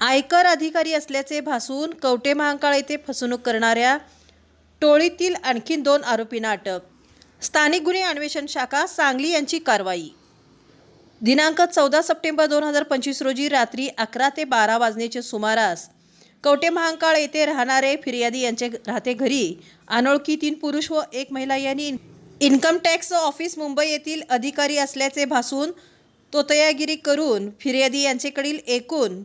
आयकर अधिकारी असल्याचे भासून कवटे महांकाळ येथे फसवणूक करणाऱ्या टोळीतील आणखीन दोन आरोपींना अटक. स्थानिक गुन्हे अन्वेषण शाखा सांगली यांची कारवाई. दिनांक चौदा सप्टेंबर दोन हजार पंचवीस रोजी रात्री अकरा ते बारा वाजण्याच्या सुमारास कवटे महांकाळ येथे राहणारे फिर्यादी यांचे राहते घरी. अनोळखी तीन पुरुष व एक महिला यांनी इन्कम टॅक्स ऑफिस मुंबई येथील अधिकारी असल्याचे भासून तोतयागिरी करून फिर्यादी यांच्याकडील एकूण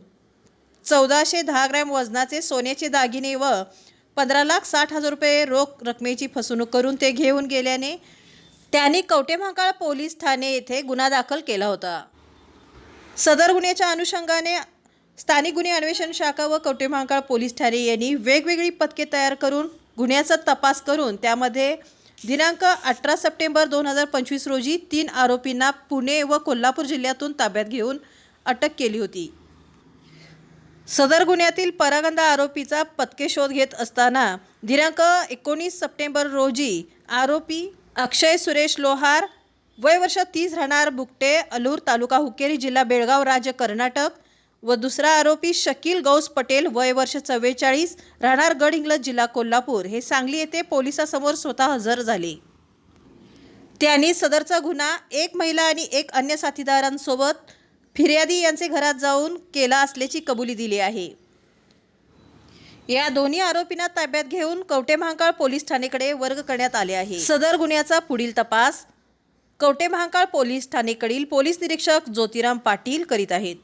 चौदाशे दहा ग्रॅम वजनाचे सोन्याचे दागिने व पंधरा लाख साठ हजार रुपये रोख रकमेची फसवणूक करून ते घेऊन गेल्याने त्यांनी कवटेमहाकाळ पोलीस ठाणे येथे गुन्हा दाखल केला होता. सदर गुन्ह्याच्या अनुषंगाने स्थानिक गुन्हे अन्वेषण शाखा व कवटेमहाकाळ पोलीस ठाणे यांनी वेगवेगळी पथके तयार करून गुन्ह्याचा तपास करून त्यामध्ये दिनांक अठरा सप्टेंबर दोन हजार पंचवीस रोजी तीन आरोपींना पुणे व कोल्हापूर जिल्ह्यातून ताब्यात घेऊन अटक केली होती. सदर गुन्ह्यातील परागंदा आरोपीचा पत्के शोध घेत असताना दिनांक एकोणीस सप्टेंबर रोजी आरोपी अक्षय सुरेश लोहार वय वर्ष तीस राहणार बुकटे अलूर तालुका हुकेरी जिल्हा बेळगाव राज्य कर्नाटक व दुसरा आरोपी शकील गौस पटेल वय वर्ष चव्वेचाळीस राहणार गडहिंग्लज जिल्हा कोल्हापूर. हे सांगली येथे पोलिसासमोर स्वतः हजर झाले. त्यांनी सदरचा गुन्हा एक महिला आणि एक अन्य साथीदारांसोबत फिर्यादी यांचे घरात जाऊन केला असल्याची कबुली दिली आहे. या दोन्ही आरोपींना ताब्यात घेऊन कवटे महांकाळ पोलीस ठाणेकडे वर्ग करण्यात आले आहे. सदर गुन्ह्याचा पुढील तपास कवटे महांकाळ पोलीस ठाणेकडील पोलीस निरीक्षक ज्योतिराम पाटील करीत आहेत.